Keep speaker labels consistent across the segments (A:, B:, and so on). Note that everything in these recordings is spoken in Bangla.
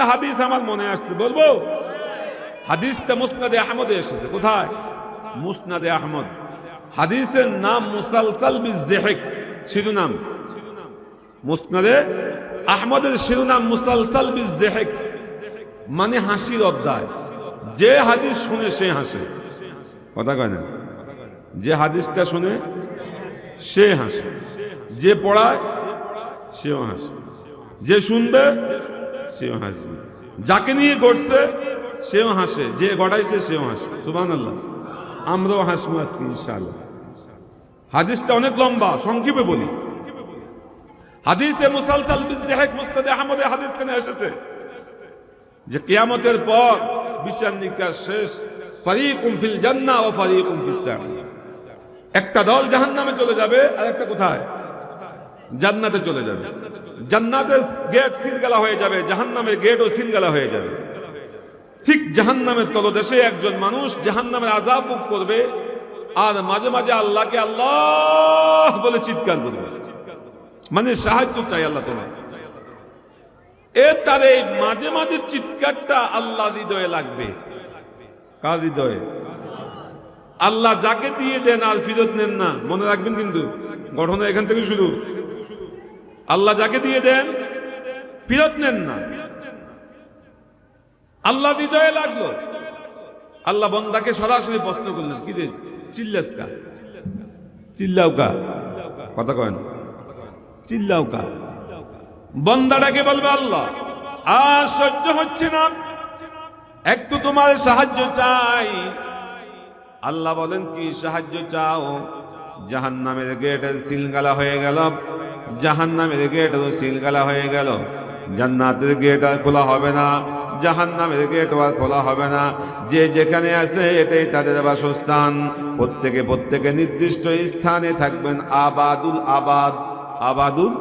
A: একটা হাদিস আমার মনে আসছে, বলব? হাদিসটা মুসনাদে আহমদে এসেছে, কোথায়? মুসনাদে আহমদ। হাদিসের নাম মুসালসাল বিজেহেক শিরোনাম। মুসনাদে আহমদের শিরোনাম মুসালসাল বিজেহেক মানে হাসির অধ্যায়। যে হাদিস শুনে সে হাসে। কথা কয় না? যে হাদিসটা শুনে সে হাসে। যে পড়ায় সেও হাসে। যে শুনবে সেও হাসবে। যাকে নিয়ে গড়ছে, সেও হাসে। যে গড়াইছে, সেও হাসে। সুবান আল্লাহ আমরাও হাসবো আজকে, ইনশাআল্লাহ। হাদিসটা অনেক লম্বা, সংক্ষেপে বলি। হাদিসে মুসালসাল বিন জাহেদ মুস্তাদ আহমদে হাদিস কেন এসেছে? যে কিয়ামতের পর বিচার নিকাশ শেষ, ফারিকুম ফিল জান্নাহ ও ফারিকুম ফিস একটা দল জাহান্নামে চলে যাবে আর একটা কোথায়? জান্নাতে চলে যাবে। জান্নাতের গেট সিলগালা হয়ে যাবে, জাহান্নামের গেটও সিলগালা হয়ে যাবে। ঠিক জাহান্নামের তলদেশে একজন মানুষ জাহান্নামের আজাব করবে আর মাঝে মাঝে আল্লাহকে আল্লাহ বলে চিৎকার করবে। মানে সাহায্য চাই আল্লাহ তোমার এ তার এই মাঝে মাঝে চিৎকারটা আল্লাহ হৃদয়ে লাগবে। কার হৃদয়ে? আল্লাহ যাকে দিয়ে দেন আর ফিরত নেন না। মনে রাখবেন কিন্তু ঘটনা এখান থেকে শুরু। আল্লাহ যাকে দিয়ে দেন, ফিরত নেন না। আল্লাহ হৃদয়ে লাগল। আল্লাহ বন্দাকে সরাসরি প্রশ্ন করলেন, কি রে, চিল্লাস কা? চিল্লাও কা? কথা কয় না। চিল্লাও কা? বন্দাটাকে বলবে, আল্লাহ, আর সহ্য হচ্ছে না। একটু তোমার সাহায্য চাই। আল্লাহ বলেন, কি সাহায্য চাও? জাহান নামের গেটের সিলগালা হয়ে গেল। জাহান নামের গেটের সিলগালা হয়ে গেল। জান্নাতের গেট আর খোলা হবে না। জাহান নামের গেট আর খোলা হবে না। যে যেখানে আছে, এটাই তাদের বাসস্থান। প্রত্যেকে প্রত্যেকে নির্দিষ্ট স্থানে থাকবেন। আবাদুল আবাদ। আবাদুল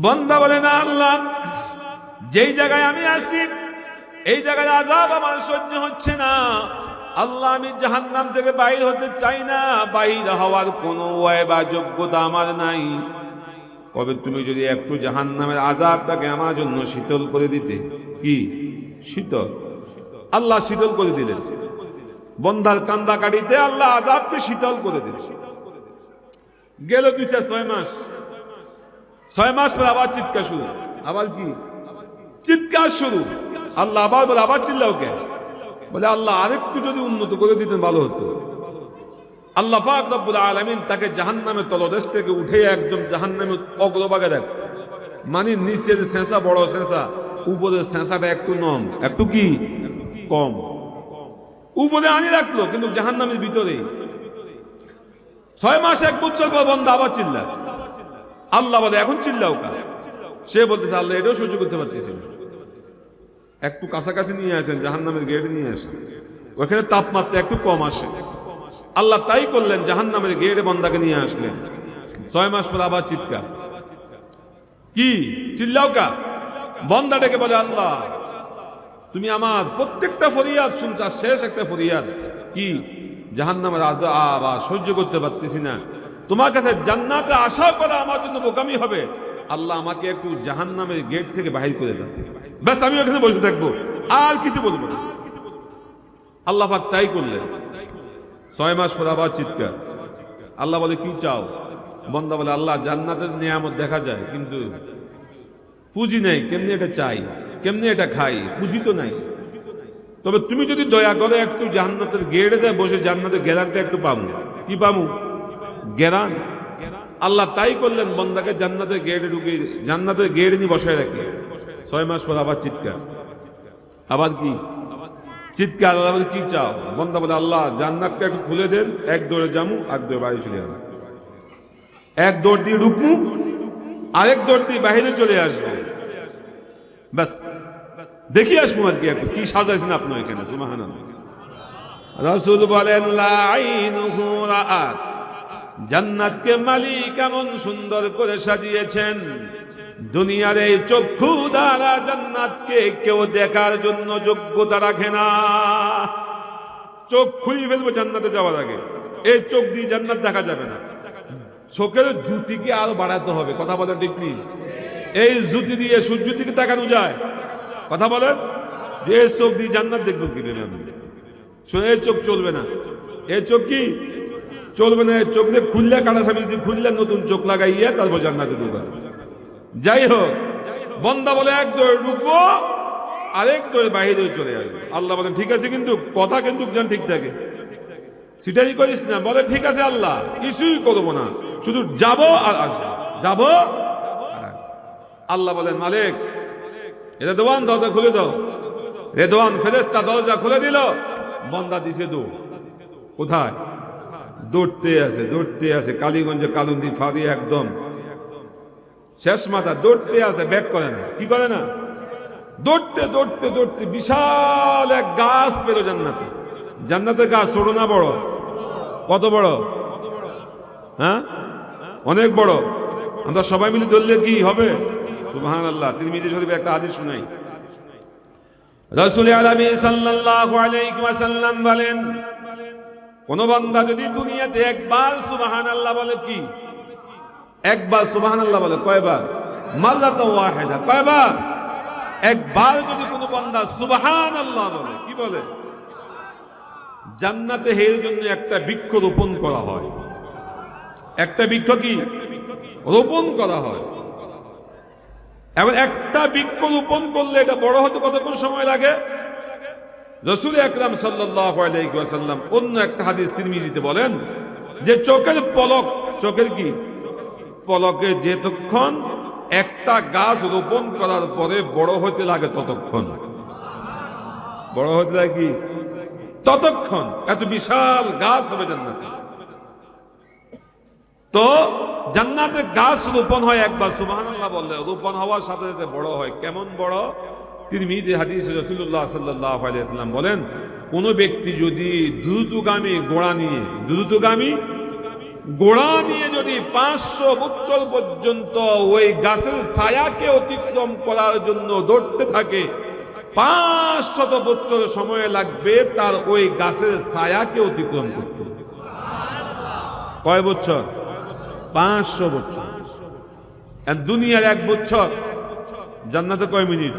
A: বন্দা বলে, না আল্লাহ, যেই জায়গায় আমি আছি, এই জায়গায় আজাব আমার সহ্য হচ্ছে না। আল্লাহ, আমি জাহান্নাম থেকে বাইর হতে চাই না। বাইর হওয়ার কোনো ওয়াই বা যোগ্যতা আমার নাই। কবে তুমি যদি একটু জাহান্নামের আজাবটাকে আমার জন্য শীতল করে দিতে? কি? শীতল? আল্লাহ শীতল করে দিলেন। বন্ধার কান্দা কাটিতে আল্লাহ আজাবকে শীতল করে দিলেন। গেল দুই চার, ছয় মাস। ছয় মাস পর আবার চিৎকার শুরু। আবার কি? চিৎকার শুরু। আল্লাহ আবার বলে, আবার চিল্লাও কে বলে, আল্লাহ আরেকটু যদি উন্নত করে দিতেন, ভালো হতো। আল্লাহ পাক রব্বুল আলামিন তাকে জাহান্নামের তলদেশ থেকে উঠে একদম জাহান্নামের অগ্রভাগে রাখছে। মানে নিচের সেঁসা বড় সেঁসা উপরের সেঁসাটা একটু নম একটু কি? কম। উপরে আনি রাখল, কিন্তু জাহান্নামের ভিতরে। ছয় মাস, এক বছর পর বন্ধ আবার চিল্লা আল্লাহ বলে, এখন চিল্লাও সে বলতে আল্লাহ এটাও সহ্য করতে পারতেছি না। একটু কাছাকাছি নিয়ে আসেন জাহান নামের গেট নিয়ে আসেন। ওখানে তাপমাত্রা একটু কম আসে। আল্লাহ তাই করলেন জাহান নামের গেটে বন্দাকে নিয়ে আসলেন। ছয় মাস পর আবার চিৎকার। কি? চিল্লাও কা? বন্দা ডেকে বলে, আল্লাহ, তুমি আমার প্রত্যেকটা ফরিয়াদ শুনছ শেষ একটা ফরিয়াদ। কি? জাহান নামের আবার সহ্য করতে পারতেছি না। তোমার কাছে জান্নাতে আশা করা আমার জন্য বোকামি হবে। আল্লাহ আমাকে একটু জাহান নামের গেট থেকে বাহির করে দাও। ব্যাস, আমি ওখানে বসে থাকব। আর কিছু বলব আল্লাহ পাক তাই করলেন। ছয় মাস পর আবার চিৎকার। আল্লাহ বলে, কি চাও? বন্দা বলে, আল্লাহ জান্নাতের নিয়ামত দেখা যায়, কিন্তু পুঁজি নেই, কেমনি এটা চাই? কেমনি এটা খাই? পুঁজি তো নাই। তবে তুমি যদি দয়া করে একটু জান্নাতের গেড়ে দেয় বসে জান্নাতের গেরানটা একটু পাবো কি পাবো? গেরান? আল্লাহ তাই করলেন, বন্দাকে জান্নাতের গেড়ে ঢুকে জান্নাতের গেড়ে নিয়ে বসায় রাখে। ছয় মাস পর আবার চিৎকার। আবার কি? চিৎকার, আল্লাহ কি চাও? বন্দা বলে, আল্লাহ, জান্নাতটা একটু খুলে দেন, এক দৌড়ে জামু আর দৌড়ে বাইরে চলে যাব এক দৌড় দিয়ে ঢুকমু, আরেক দৌড় দিয়ে বাহিরে চলে আসব। ব্যাস। দেখি আসব আর কি একটু কি সাজাইছেন আপনার এখানে সুমাহান রসুল বলেন, লা আইনুহু জান্নাতকে মালিক এমন সুন্দর করে সাজিয়েছেন। দুনিয়ার এই চক্ষু দ্বারা জান্নাতকে কেউ দেখার জন্য যোগ্যতা রাখে না। চোখ খুই ফেলব জান্নাতে যাওয়ার আগে। এই চোখ দিয়ে জান্নাত দেখা যাবে না। চোখের জুতিকে আরও বাড়াতে হবে। কথা বলা ঠিক নেই এই জুতি দিয়ে সূর্যের দিকে তাকানো যায়। কথা বলেন? এই চোখ দিয়ে জান্নাত দেখব কি এই চোখ চলবে না। এই চোখ কি? চলবে না চোখ দিয়ে খুললে কাটা স্বামী যদি খুললে নতুন চোখ লাগাইয়া তারপর জান্নাতে ঢুকা যাই হোক, বন্দা বলে এক দৌড়ে ঢুকবো, আরেক দৌড়ে বাইরে চলে আসবে। আল্লাহ বলেন, ঠিক আছে কিন্তু, কথা কিন্তু যেন ঠিক থাকে। সেটাই করিস না, বলে, ঠিক আছে আল্লাহ, কিছুই করব না, শুধু যাব আর আসব। যাব। আল্লাহ বলেন, মালিক এটা দোয়ান দরজা খুলে দাও। রেদওয়ান ফেরেস্তা দরজা খুলে দিল, বন্দা দিছে দু কোথায়? দৌড়তে আছে দৌড়তে আছে। কালীগঞ্জে কালুন্দি ফাঁদি একদম। শেষ মাথা, দৌড়তে আছে, ব্যাক করে না। কি করে না? দৌড়তে দৌড়তে দৌড়তে বিশাল এক গাছ পেল জান্নাতে। জান্নাতের গাছ ছোট না বড়? কত বড়? হ্যাঁ? অনেক বড়। আমরা সবাই মিলে ধরলে কি হবে? সুবহান আল্লাহ তিনি মিলি শরীফে একটা আদেশ শুনাই। রসুল আলমী সাল্লাল্লাহু আলাইহি ওয়াসাল্লাম বলেন কোন বান্দা যদি দুনিয়াতে একবার সুবাহান আল্লাহ বলে কি? একবার সুবহান আল্লাহ বলে কয়বার? মাল্লাত ওয়াহিদা, কয়বার? একবার যদি কোনো বান্দা সুবহান আল্লাহ বলে, কি বলে? জান্নাতে হের জন্য একটা বৃক্ষ রোপণ করা হয়। একটা বৃক্ষ কি? রোপণ করা হয়। এখন একটা বৃক্ষ রোপণ করলে এটা বড় হতে কতক্ষণ সময় লাগে? রসুল আকরাম সাল্লাম অন্য একটা হাদিস তিরমিজিতে বলেন যে চোখের পলক, চোখের কি? পলকে যেতক্ষণ একটা গাছ রোপণ করার পরে বড় হতে লাগে ততক্ষণ। বড় হতে লাগে কি? ততক্ষণ। এত বিশাল গাছ হবে জান্নাতে। তো জান্নাতে গাছ রোপণ হয় একবার, সুবহানাল্লাহ বললে, রোপণ হওয়ার সাথে সাথে বড় হয়। কেমন বড়? তিনি মিদি হাদিস রসুল্লাহ সাল্লাহ আলাইসাল্লাম বলেন, কোন ব্যক্তি যদি দ্রুতগামী গোড়া নিয়ে, দ্রুতগামী গোড়া নিয়ে যদি পাঁচশো বছর পর্যন্ত ওই গাছের ছায়াকে অতিক্রম করার জন্য দৌড়তে থাকে, পাঁচশত বছর সময় লাগবে তার ওই গাছের ছায়াকে অতিক্রম করতে। কয় বছর পাঁচশো বছর দুনিয়ার এক বছর জান্নাতে কয় মিনিট?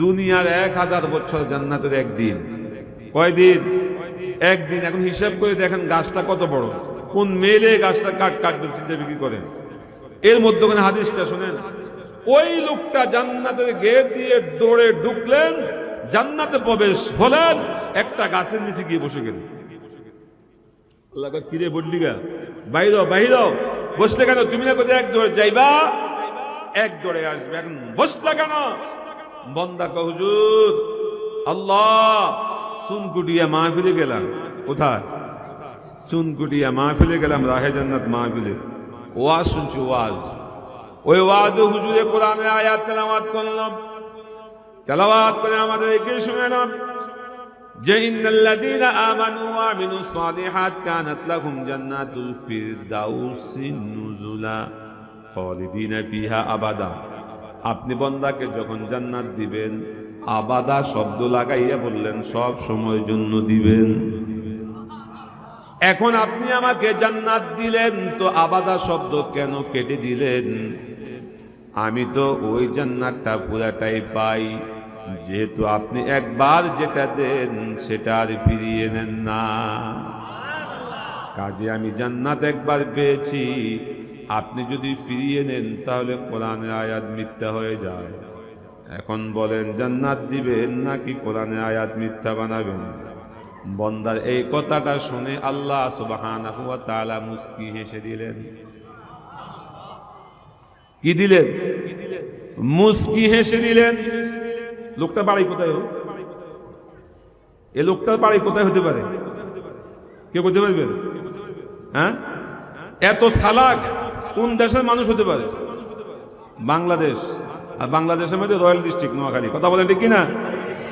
A: দুনিয়ার এক হাজার বছর জান্নাতের একদিন। কয়দিন? একদিন। এখন হিসাব করে দেখেন গাছটা কত বড়। কোন মেলে গাছটা কাট কাটবেন চিন্তা বিক্রি করেন এর মধ্যখানে হাদিসটা শোনেন। ওই লোকটা জান্নাতের গেট দিয়ে দৌড়ে ঢুকলেন, জান্নাতে প্রবেশ হলেন, একটা গাছের নিচে গিয়ে বসে গেলেন। কিরে বললি গা? বাইর বাইর বসলে কেন? তুমি না কোথায় এক দৌড়ে যাইবা? এক দৌড়ে আসবে। এখন বসলে কেন? বন্দা কয়, হুজুর আল্লাহ চুনকুটিয়া মাহফিলে গেলাম। কোথায়? চুনকুটিয়া মাহফিলে গেলাম রাহে জান্নাত মাহফিলে। ওয়াজ শুনছি ওয়াজ। ওই ওয়াজে হুজুরে কোরআনের আয়াত তেলাওয়াত করলাম। তেলাওয়াত করে আমাদের একে শুনেলাম যে ইন্নাল্লাযীনা আমানু ওয়া সালিহাত কানাত লাহুম জান্নাতুল ফিরদাউসি নুজুলা খালিদিনা ফিহা আবাদা। আপনি বন্দাকে যখন জান্নাত দিবেন, আবাদা শব্দ লাগাইয়া বললেন, সব সময়ের জন্য দিবেন। এখন আপনি আমাকে জান্নাত দিলেন, তো আবাদা শব্দ কেন কেটে দিলেন? আমি তো ওই জান্নাতটা পুরাটাই পাই, যেহেতু আপনি একবার যেটা দেন, সেটা আর ফিরিয়ে নেন না। কাজে আমি জান্নাত একবার পেয়েছি আপনি যদি ফিরিয়ে নেন, তাহলে কোরআনের আয়াত মিথ্যা হয়ে যায়। এখন বলেন, জান্নাত দিবেন নাকি কোরআনের আয়াত মিথ্যা বানাবেন? বন্দার এই কথাটা শুনে আল্লাহ সুবহানাহু ওয়া তাআলা মুস্কি হেসে দিলেন। কি দিলেন? মুস্কি হেসে দিলেন। লোকটা বাড়ি কোথায় হোক এ লোকটার বাড়ি কোথায় হতে পারে? কে করতে পারবেন হ্যাঁ? এত সালাক। কোন দেশের মানুষ হতে পারে? বাংলাদেশ। আর বাংলাদেশের মধ্যে রয়্যাল ডিস্ট্রিক্ট নোয়াখালী। কথা বলেন ঠিক কিনা?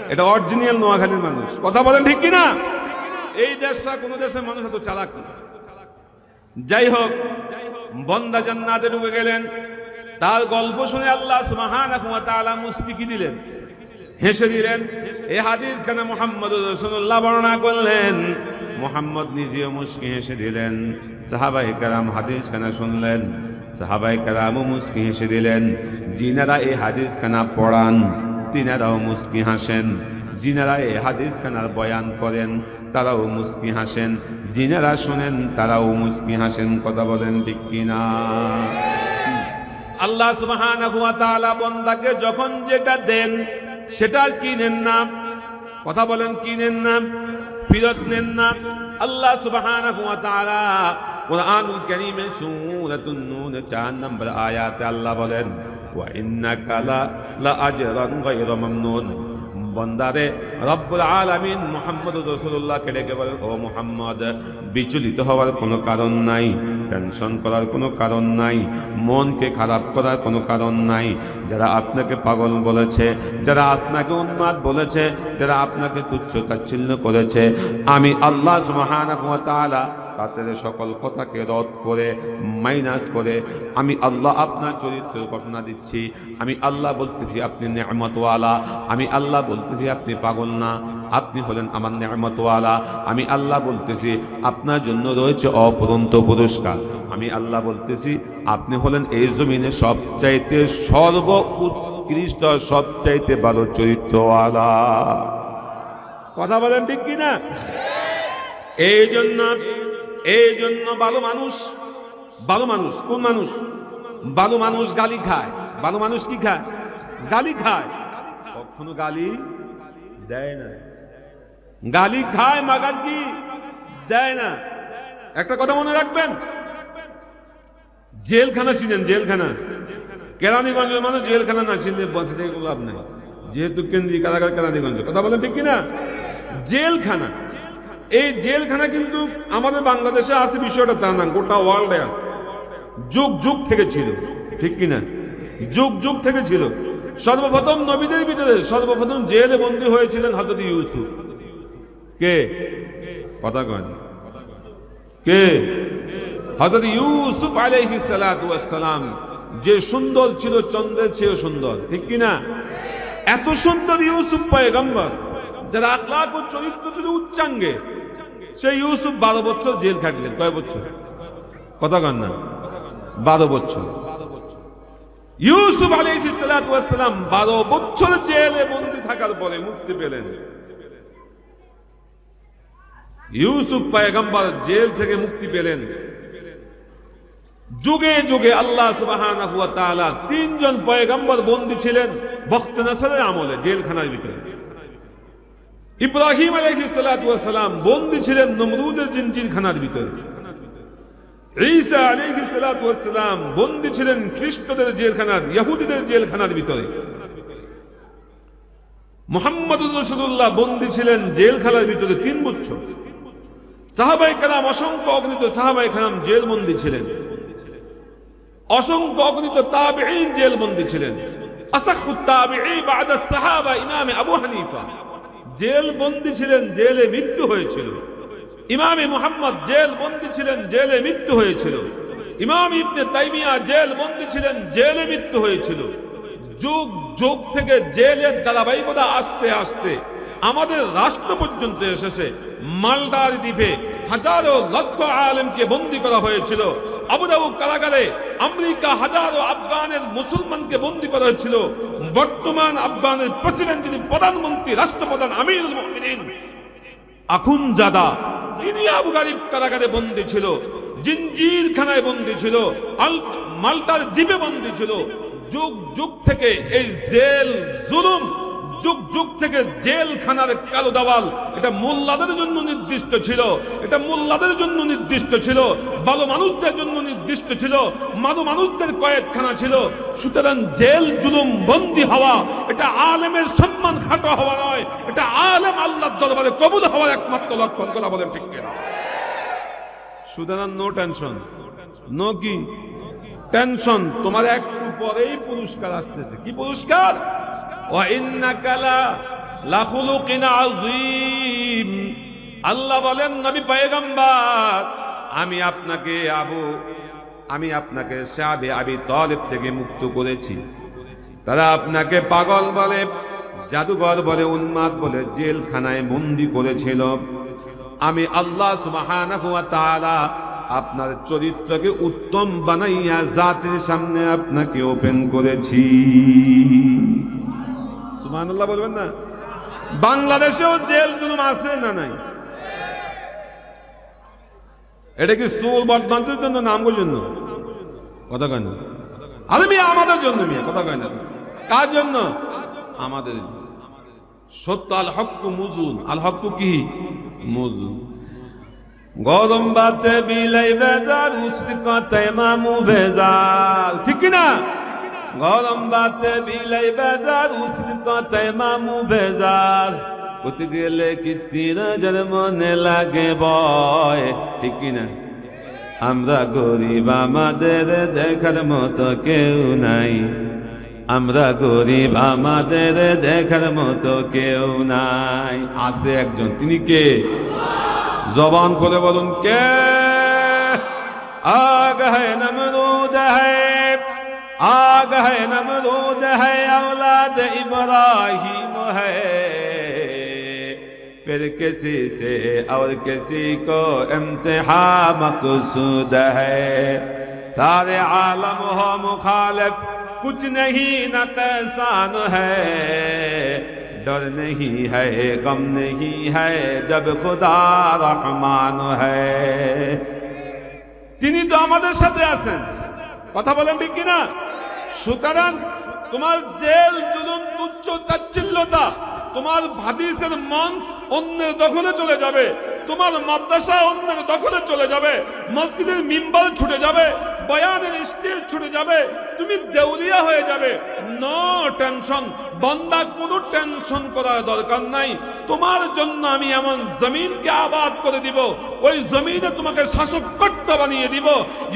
A: এটা অরিজিনাল নোয়াখালীর মানুষ। কথা বলেন ঠিক কিনা? এই দেশটা কোনো দেশের মানুষ এত চালাক না। যাই হোক, বন্দা জান্নাতে ঢুকে গেলেন। তার গল্প শুনে আল্লাহ তাআলা মুস্তিকি দিলেন? হেসে দিলেন এই হাদিস খানে মোহাম্মদ রসুল্লাহ বর্ণনা করলেন? মোহাম্মদ নিজেও মুস্কি হেসে দিলেন। সাহাবাই কারাম হাদিস খানা শুনলেন? সাহাবাই কারামও মুস্কি হেসে দিলেন। জিনারা এই হাদিস খানা পড়ান, তিনারাও মুস্কি হাসেন। জিনারা এই হাদিস খানার বয়ান করেন, তারাও মুস্কি হাসেন। যিনারা শোনেন, তারাও মুস্কি হাসেন। কথা বলেন ঠিক কিনা? আল্লাহ তাআলা বান্দাকে যখন যেটা দেন সেটা কিনেন না কথা বলেন কিনেন না ফিরত নেন না আল্লাহ সুবহানাহু ওয়া তাআলা কোরআনুল কারীমে সূরাতুন নূন 4 নম্বর আয়াতে আল্লাহ বলেন, ওয়া ইন্নাকা লা আজরান গায়রা মামনুন। বন্দারে রব্বুল আলামিন মুহাম্মদ রাসূলুল্লাহকে ডেকে বলেন ও মুহাম্মদ, বিচলিত হওয়ার কোনো কারণ নাই, টেনশন করার কোনো কারণ নাই, মনকে খারাপ করার কোনো কারণ নাই। যারা আপনাকে পাগল বলেছে, যারা আপনাকে উন্মাদ বলেছে, যারা আপনাকে তুচ্ছ করেছে, আমি আল্লাহ তাআলা তাদের সকল কথাকে রদ করে, মাইনাস করে, আমি আল্লাহ আপনার চরিত্রের ঘোষণা দিচ্ছি। আমি আল্লাহ বলতেছি, আপনি নেমতওয়ালা আমি আল্লাহ বলতেছি, আপনি পাগল না। আপনি হলেন আমার নেমতওয়ালা আমি আল্লাহ বলতেছি, আপনার জন্য রয়েছে অপরন্ত পুরস্কার। আমি আল্লাহ বলতেছি, আপনি হলেন এই জমিনে সবচাইতে সর্ব উৎকৃষ্ট সবচাইতে ভালো চরিত্রওয়ালা। কথা বলেন ঠিক কিনা? এই জন্য এই জন্য ভালো মানুষ ভালো মানুষ, কোন মানুষ? ভালো মানুষ গালি খায়। ভালো মানুষ কি খায়? গালি খায়। কখনো গালি দেয় না। গালি খায় মাগাল কি? দেয় না। একটা কথা মনে রাখবেন? জেলখানা ছিলেন, জেলখানা। কেরানীগঞ্জের মানুষ জেলখানা না ছিলেন বলছে থেকে লাভ নেই। যেহেতু কেন্দ্রীয় কারাগার কেরানীগঞ্জ কথা বলেন ঠিক কিনা? জেলখানা। এই জেলখানা কিন্তু আমাদের বাংলাদেশে আছে বিষয়টা তা না, গোটা ওয়ার্ল্ডে আছে। যুগ যুগ থেকে ছিল, ঠিক কিনা? যুগ যুগ থেকে ছিল। সর্বপ্রথম নবীদের ভিতরে সর্বপ্রথম জেলে বন্দী হয়েছিলেন হজরত ইউসুফ। কে? কথা কন। কে? হজরত ইউসুফ ওয়াস সালাম যে সুন্দর ছিল, চন্দ্রের চেয়ে সুন্দর, ঠিক কিনা? এত সুন্দর ইউসুফ পয়গম্বর, যারা আখলাক ও চরিত্র ছিল উচ্চাঙ্গে। সেই ইউসুফ বারো বছর জেল খাটলেন। কয় বছর? কথা কন না। বারো বছর। ইউসুফ আলাইহিসসালাম বারো বছর জেলে বন্দি থাকার পরে মুক্তি পেলেন। ইউসুফ পায়গম্বর জেল থেকে মুক্তি পেলেন। যুগে যুগে আল্লাহ তাআলা তিনজন পয়গম্বর বন্দী ছিলেন বখত নাসরের আমলে, জেলখানার ভিতরে। ইব্রাহিম সালাম বন্দী ছিলেন নমরুদের জিনজিরখানার ভিতরে। ঈসা সালাম বন্দী ছিলেন খ্রিস্টদের জেলখানার, ইহুদিদের জেলখানার ভিতরে। মুহাম্মদুর রাসূলুল্লাহ বন্দী ছিলেন জেলখানার ভিতরে তিন বছর। সাহাবাই কালাম অসংখ্য অগণিত সাহাবাই কালাম জেলবন্দি ছিলেন। অসংখ্য অগণিত তাবিঈন জেলবন্দি ছিলেন। আসাহু তাবিঈ বাদা সাহাবা ইমাম আবু হানিফা। জেল বন্দি ছিলেন, জেলে মৃত্যু হয়েছিল। ইমামে মুহাম্মদ জেল বন্দি ছিলেন, জেলে মৃত্যু হয়েছিল। ইমাম ইবনে তাইমিয়া জেল বন্দি ছিলেন, জেলে মৃত্যু হয়েছিল। যুগ যুগ থেকে জেলের ধারাবাহিকতা আসতে আসতে আমাদের রাষ্ট্র পর্যন্ত এসেছে। মালদার দ্বীপে হাজারো লক্ষ আলেমকে বন্দী করা হয়েছিল। আবুদাবু কারাগারে আমেরিকা হাজারো আফগানের মুসলমানকে বন্দী করা হয়েছিল। বর্তমান আফগানের প্রেসিডেন্ট যিনি প্রধানমন্ত্রী, রাষ্ট্রপ্রধান আমির আখুন জাদা তিনি আবু গারিব কারাগারে বন্দী ছিল জিঞ্জির খানায় বন্দী ছিল, আল মাল্টার দ্বীপে বন্দী ছিল। যুগ যুগ থেকে এই জেল, জুলুম যুগ যুগ থেকে জেলখানার কালো দাওয়াল এটা মোল্লাদের জন্য নির্দিষ্ট ছিল। এটা মোল্লাদের জন্য নির্দিষ্ট ছিল। ভালো মানুষদের জন্য নির্দিষ্ট ছিল। মাদো মানুষদের কয়েকখানা ছিল। সুতরাং জেল জুলুম বন্দি হওয়া, এটা আলেমের সম্মান খাটো হওয়া নয়। এটা আলেম আল্লাহর দরবারে কবুল হওয়ার একমাত্র লক্ষণ করা বলেন ঠিক সুতরাং নো টেনশন নো কি টেনশন, তোমার একটু পরেই পুরস্কার আসতেছে। কি পুরস্কার? আল্লাহ বলেন, নবী পয়গম্বর, আমি আপনাকে আবু, আমি আপনাকে সাবে আবি তলেব থেকে মুক্ত করেছি। তারা আপনাকে পাগল বলে, জাদুঘর বলে, উন্মাদ বলে, জেলখানায় বন্দি করেছিল। আমি আল্লাহ তাআলা আপনার চরিত্রকে উত্তম বানাইয়া জাতির সামনে আপনাকে ওপেন করেছি। সুবহানাল্লাহ বলবেন না? বাংলাদেশেও জেল জুলুম আছে না নাই? এটা কি সুর বর্ধমানদের জন্য না আমগোর জন্য? কথা কয় না। আরে মিয়া, আমাদের জন্য মিয়া, কথা কয় না। কার জন্য? আমাদের। সত্য আল হক্কু মুজুন আল হক্কু কি? মুজুন। গরম বাতে বিলাই বেজার, উস্তি কথায় মামু বেজার। ঠিক না গরম বাতে বিলাই বেজার, উস্তি কথায় মামু বেজার। কোথা গেলে কি তিরাজের মনে লাগে বয়? ঠিক না আমরা গরিব, আমাদের দেখার মতো কেউ নাই। আমরা গরিব, আমাদের দেখার মতো কেউ নাই। আছে একজন, তিনি কে? زبان کھولے بولن کے۔ آگ ہے نمرود ہے۔ آگ ہے نمرود ہے، اولاد ابراہیم ہے۔ پھر کسی سے اور کسی کو امتحان مقصود ہے۔ سارے عالم ہو مخالف، کچھ نہیں نہ ہے۔ डर नहीं है गम नहीं है जब खुदा রহমান है তিনি তো আমাদের সাথে আছেন কথা বলেন ঠিক কিনা সুতরাং তোমার জেল জুলুম তুচ্ছ তাচ্ছিল্যতা তোমার ভাদিসের মঞ্চ অন্যের দখলে চলে যাবে তোমার মাদ্রাসা অন্যের দখলে চলে যাবে মসজিদের মিম্বল ছুটে যাবে বয়ানের স্টেজ ছুটে যাবে, তুমি দেউলিয়া হয়ে যাবে। নো টেনশন, বন্দা কোনো টেনশন করার দরকার নাই। তোমার জন্য আমি এমন জমিনকে আবাদ করে দিব, ওই জমিনে তোমাকে শাসক বানিয়ে দিব।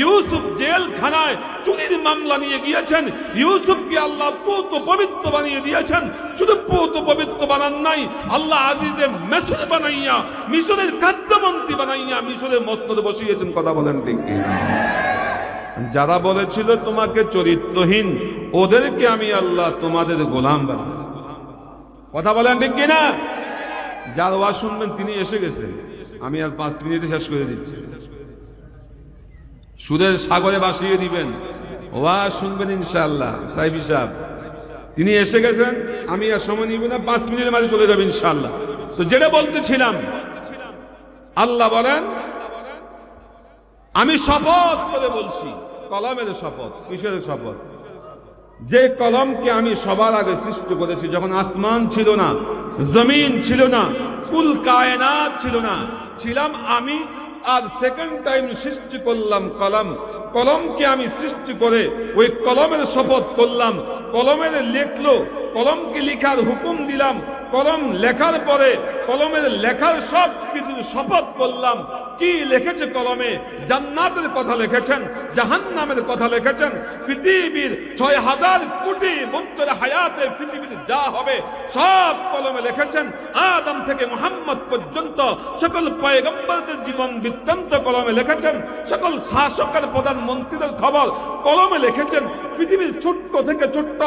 A: ইউসুফ জেলখানায় চুরির মামলা নিয়ে গিয়েছেন, ইউসুফকে আল্লাহ পৌত পবিত্র বানিয়ে দিয়েছেন। শুধু পৌত পবিত্র বানান নাই, আল্লাহ আজিজে মেসরে বানাইয়া, মিশরের খাদ্যমন্ত্রী বানাইয়া মিশরের মস্তদে বসিয়েছেন, কথা বলেন ঠিক? যারা বলেছিল তোমাকে চরিত্রহীন, ওদেরকে আমি আল্লাহ তোমাদের গোলাম বানাবো। কথা বলেন ঠিক কিনা? যার ওয়াজ শুনবেন তিনি এসে গেছেন। আমি আর পাঁচ মিনিটে শেষ করে দিচ্ছি। সুদের সাগরে বাসিয়ে দিবেন। ওয়াজ শুনবেন ইনশাআল্লাহ সাহেব সাহেব। তিনি এসে গেছেন, আমি আর সময় নিব না, পাঁচ মিনিটের মাঝে চলে যাবেন ইনশাআল্লাহ। তো যেটা বলতেছিলাম, আল্লাহ বলেন, আমি শপথ করে বলছি। কলমের শপথ, কিসের শপথ? যে কলমকে আমি সবার আগে সৃষ্টি করেছি, যখন আসমান ছিল না, জমিন ছিল না কুল কায়নাত ছিল না, ছিলাম আমি, আর সেকেন্ড টাইম সৃষ্টি করলাম কলম। কলমকে আমি সৃষ্টি করে ওই কলমের শপথ করলাম, কলমের লেখলো, কলমকে লেখার হুকুম দিলাম কলম লেখার পরে, কলমের লেখার সব কিছু শপথ করলাম কি লিখেছে কলমে? জান্নাতের কথা লিখেছেন, জাহান্নামের কথা লিখেছেন। পৃথিবীর ছয় হাজার কোটি বছর হায়াতে পৃথিবীর যা হবে, সব কলমে লিখেছেন। আদম থেকে মোহাম্মদ পর্যন্ত সকল পয়গম্বরদের জীবন বৃত্তান্ত কলমে লিখেছেন। সকল শাসকের প্রধানমন্ত্রীদের খবর কলমে লিখেছেন। পৃথিবীর ছোট্ট থেকে ছোট্ট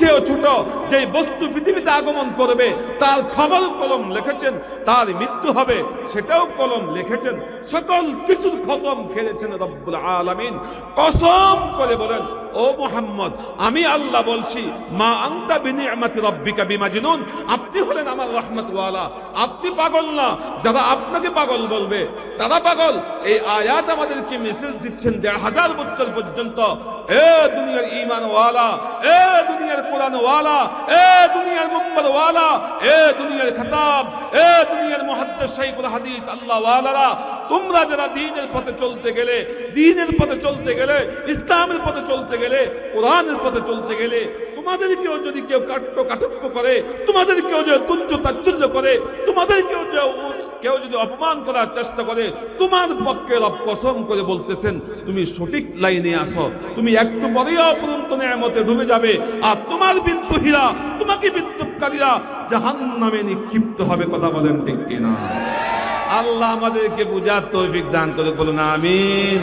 A: চেয়েও ছোট যে বস্তু পৃথিবীতে আগমন করবে, তার খবর কলম লিখেছেন, তার মৃত্যু হবে, সেটাও কলম লিখেছেন, সকল কিছুর খতম খেলেছেন রব্বুল আলামিন। কসম করে বলেন ও মোহাম্মদ, আমি আল্লাহ বলছি, মা আন্তা বিনিয়ামাতি রব্বিকা বিমাজিনুন, আপনি হলেন আমার রহমতওয়ালা। আপনি পাগল না, যারা আপনাকে পাগল বলবে, তারা পাগল। এই আয়াত আমাদেরকে মেসেজ দিচ্ছেন দেড় হাজার বছর পর্যন্ত। এ দুনিয়ার ইমানওয়ালা এ দুনিয়ার কোরআনওয়ালা, এ দুনিয়ার মুম্বরওয়ালা, এ দুনিয়ার খতাব, এ দুনিয়ার মুহাদ্দিস শাইখুল হাদিস, আল্লাহওয়ালারা, তোমরা যারা দিনের পথে চলতে গেলে, দিনের পথে চলতে গেলে, ইসলামের পথে চলতে গেলে কোরআনের পথে চলতে গেলে তোমাদেরকেও যদি কেউ কাট্য কাটপ্য করে, তোমাদেরকেও যে তুচ্ছ তাচ্ছল্য করে, তোমাদেরকেও যে কেউ যদি অপমান করার চেষ্টা করে, তোমার পক্ষে রব কসম করে বলতেছেন, তুমি সঠিক লাইনে আসো, তুমি একটু পরেই অপরন্ত নেয়ামতে ডুবে যাবে, আর তোমার বিদ্রোহীরা, তোমাকে বিদ্রুপকারীরা জাহান নামে নিক্ষিপ্ত হবে। কথা বলেন ঠিক কিনা? আল্লাহ আমাদেরকে বুঝার তৌফিক দান করে বলুন, আমিন।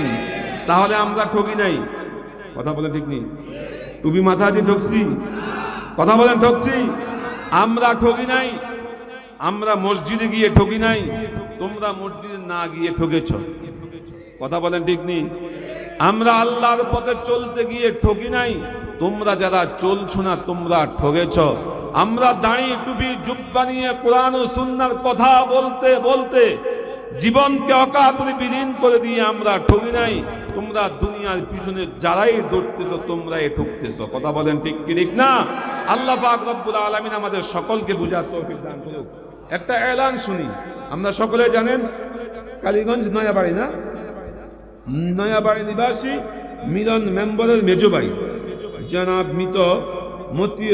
A: তাহলে আমরা ঠকি নাই। কথা বলেন ঠিক নেই। টুপি মাথা দিয়ে ঠকছি। কথা বলেন ঠকছি। আমরা ঠকি নাই। আমরা মসজিদে গিয়ে ঠকি নাই। তোমরা মসজিদে না গিয়ে ঠকেছ। কথা বলেন ঠিক নেই। আমরা আল্লাহর পথে চলতে গিয়ে ঠকি নাই। তোমরা যারা চলছো না, তোমরা ঠকেছ। আমরা দাঁড়িয়ে টুপি, জুব্বা নিয়ে কোরআন সুন্নার কথা বলতে বলতে জীবনকে অকাতরে বিলীন করে দিয়ে আমরা ঠকি নাই, তোমরা দুনিয়ার পিছনে যারাই দৌড়তেছ, তোমরাই ঠকতেছ কথা বলেন ঠিক কি, ঠিক না? আল্লাহ পাক রব্বুল আলামিন আমাদের সকলকে বুঝার তৌফিক দান একটা এলান শুনি, আমরা সকলে জানেন, কালীগঞ্জ নয়াবাড়ি না? নয়াবাড়ি নিবাসী মিলন মেম্বারের মেজবাই জনাব মৃত মতি